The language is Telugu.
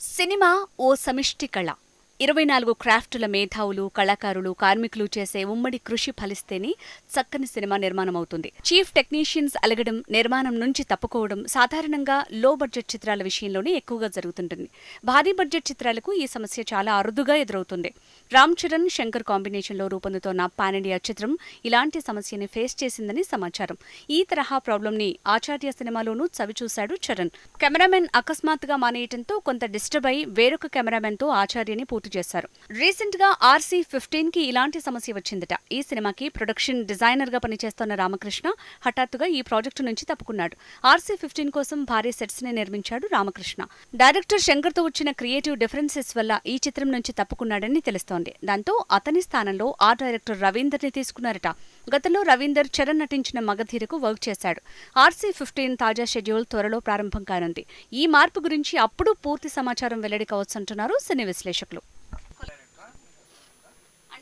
ಸಿನಿಮಾ ಓ ಸಮಿಷ್ಟಿ ಕಳ ఇరవై నాలుగు క్రాఫ్టుల మేధావులు కళాకారులు కార్మికులు చేసే ఉమ్మడి కృషి ఫలిస్తేనే చక్కని సినిమా నిర్మాణం అవుతుంది చీఫ్ టెక్నీషియన్స్ అలగడం నిర్మాణం నుంచి తప్పుకోవడం సాధారణంగా లో బడ్జెట్ చిత్రాల విషయంలోనే ఎక్కువగా జరుగుతుంటుంది. భారీ బడ్జెట్ చిత్రాలకు ఈ సమస్య చాలా అరుదుగా ఎదురవుతుంది. రామ్ చరణ్ శంకర్ కాంబినేషన్లో రూపొందుతోన్న పాన్ ఇండియా చిత్రం ఇలాంటి సమస్యని ఫేస్ చేసిందని సమాచారం. ఈ తరహా ప్రాబ్లంని ఆచార్య సినిమాలోనూ చవిచూశాడు చరణ్. కెమెరామెన్ అకస్మాత్తుగా మానేయటంతో కొంత డిస్టర్బ్ అయి వేరొక కెమెరామెన్తో ఆచార్యని పూర్తి చేశారు. రీసెంట్గా ఆర్సీ ఫిఫ్టీన్కి ఇలాంటి సమస్య వచ్చిందట. ఈ సినిమాకి ప్రొడక్షన్ డిజైనర్గా పనిచేస్తున్న రామకృష్ణ హఠాత్తుగా ఈ ప్రాజెక్టు నుంచి తప్పుకున్నాడు. ఆర్సీ ఫిఫ్టీన్ కోసం భారీ సెట్స్ని నిర్మించాడు రామకృష్ణ. డైరెక్టర్ శంకర్తో వచ్చిన క్రియేటివ్ డిఫరెన్సెస్ వల్ల ఈ చిత్రం నుంచి తప్పుకున్నాడని తెలుస్తోంది. దాంతో అతని స్థానంలో ఆ డైరెక్టర్ రవీందర్ని తీసుకున్నారట. గతంలో రవీందర్ చరణ్ నటించిన మగధీరకు వర్క్ చేశాడు. ఆర్సీ ఫిఫ్టీన్ తాజా షెడ్యూల్ త్వరలో ప్రారంభం కానుంది. ఈ మార్పు గురించి అప్పుడు పూర్తి సమాచారం వెల్లడి కావచ్చంటున్నారు సినీ విశ్లేషకులు.